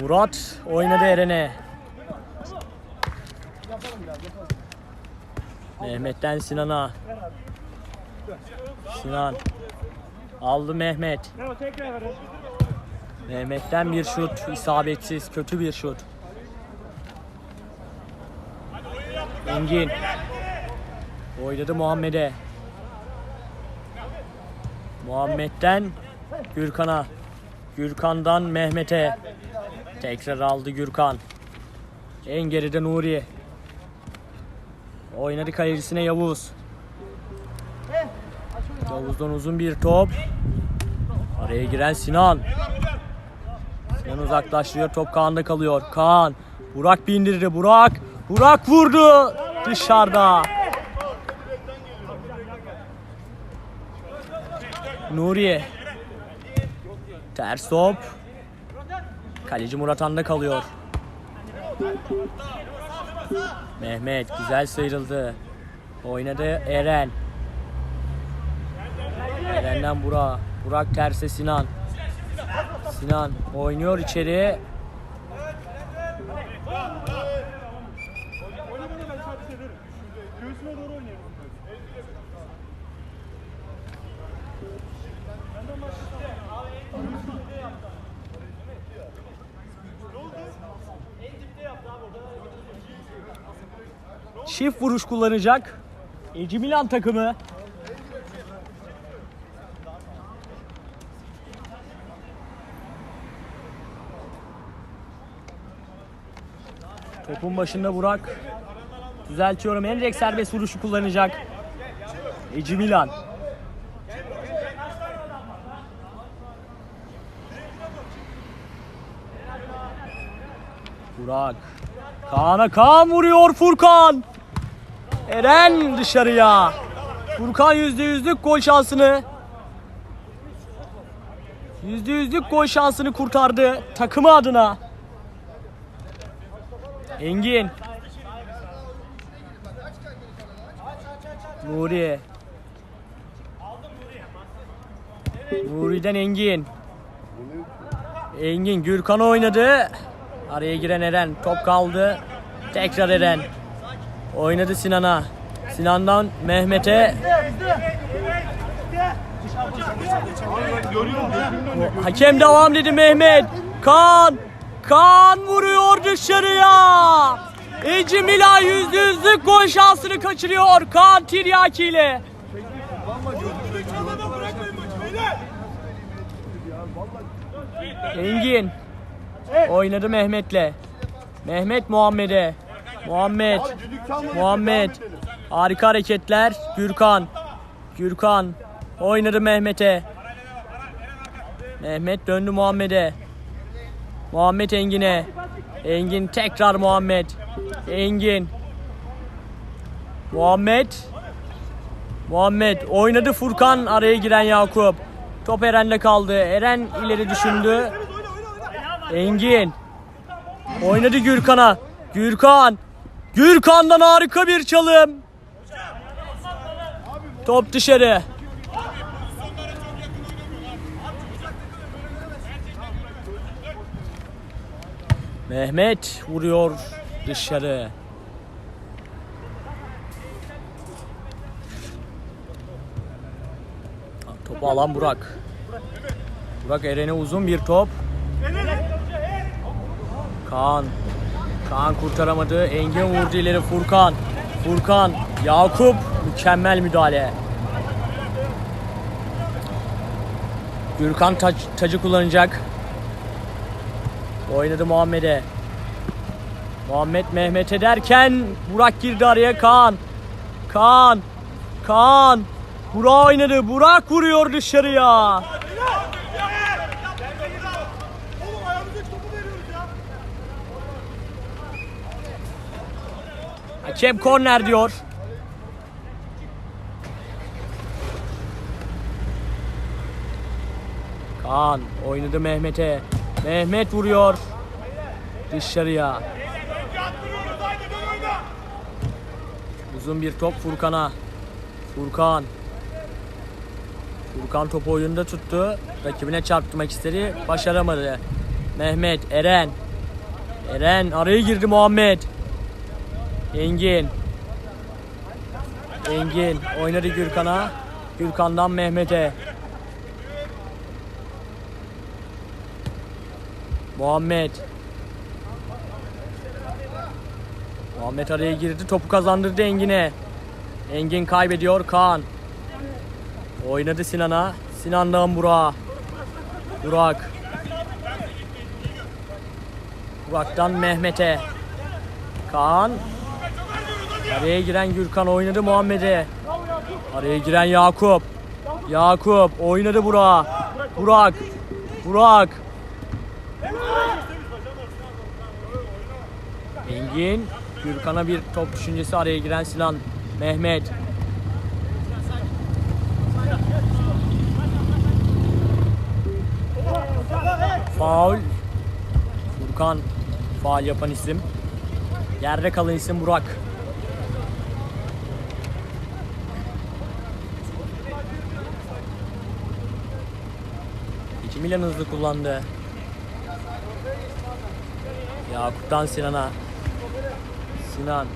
Murat oynadı Eren'e. Mehmet'ten Sinan'a. Sinan. Aldı Mehmet. Mehmet'ten bir şut. isabetsiz. Kötü bir şut. Engin. Oynadı Muhammed'e. Muhammed'den Gürkan'a. Gürkan'dan Mehmet'e. Tekrar aldı Gürkan. En geride Nuri. Oynadı kalecisine Yavuz. Yavuz'dan uzun bir top. Araya giren Sinan. Sinan uzaklaştırıyor. Top Kaan'da kalıyor. Kaan. Burak bindirdi. Burak. Burak vurdu. Dışarıda. Nuri. Ters top. Kaleci Murat An'da kalıyor. Mehmet güzel sıyrıldı. Oynadı Eren. Eren'den Burak. Burak terse Sinan. Sinan oynuyor içeri. Çift vuruş kullanacak. Eci Milan takımı. Topun başında Burak. Düzeltiyorum. Enrek serbest vuruşu kullanacak. Eci Milan. Burak. Kaan'a Kaan vuruyor Furkan. Eren dışarıya. Furkan yüzde yüzlük gol şansını yüzde yüzlük gol şansını kurtardı takımı adına. Engin. Nuri. Nuri'den Engin. Engin Gürkan oynadı. Araya giren Eren. Top kaldı. Tekrar Eren. Oynadı Sinan'a. Sinan'dan Mehmet'e. Hakem devam dedi Mehmet. Kaan. Kaan vuruyor dışarıya. Eci Mila yüzde yüzlük gol şansını kaçırıyor. Kaan Tiryaki ile. Engin. Oynadı Mehmet'le. Mehmet Muhammed'e. Muhammed. Muhammed. Harika hareketler. Gürkan. Gürkan. Oynadı Mehmet'e. Mehmet döndü Muhammed'e. Muhammed Engin'e. Engin tekrar Muhammed. Engin. Muhammed. Muhammed oynadı Furkan araya giren Yakup. Top Eren'le kaldı. Eren ileri düşündü. Engin. Oynadı Gürkan'a. Gürkan. Gürkan'dan harika bir çalım. Top dışarı. Mehmet vuruyor dışarı. Topu alan Burak. Burak Eren'e uzun bir top. Kaan. Kaan kurtaramadı. Engin vurdu ileri Furkan. Furkan. Yakup. Mükemmel müdahale. Gürkan taç, tacı kullanacak. Oynadı Muhammed'e. Muhammed Mehmet'e derken Burak girdi araya Kaan. Kaan. Kaan. Burak oynadı. Burak vuruyor dışarıya. Hakem korner diyor. Kaan oynadı Mehmet'e. Mehmet vuruyor. Dışarıya. Uzun bir top Furkan'a. Furkan. Furkan topu oyunda tuttu. Rakibine çarptırmak istedi. Başaramadı. Mehmet, Eren. Eren araya girdi Muhammed. Engin. Engin oynadı Gürkan'a. Gürkan'dan Mehmet'e. Muhammed. Muhammed araya girdi. Topu kazandırdı Engin'e. Engin kaybediyor. Kaan. Oynadı Sinan'a. Sinan'dan Burak'a. Burak. Burak'tan Mehmet'e. Kaan. Araya giren Gürkan oynadı Muhammed'e. Araya giren Yakup. Yakup oynadı Burak'a. Burak. Burak. Engin. Gürkan'a bir top düşüncesi araya giren Sinan. Mehmet. Faul. Furkan faal yapan isim. Yerde kalan isim Burak. İki Milan hızlı kullandı. Yakup'tan Sinan'a. Sinan.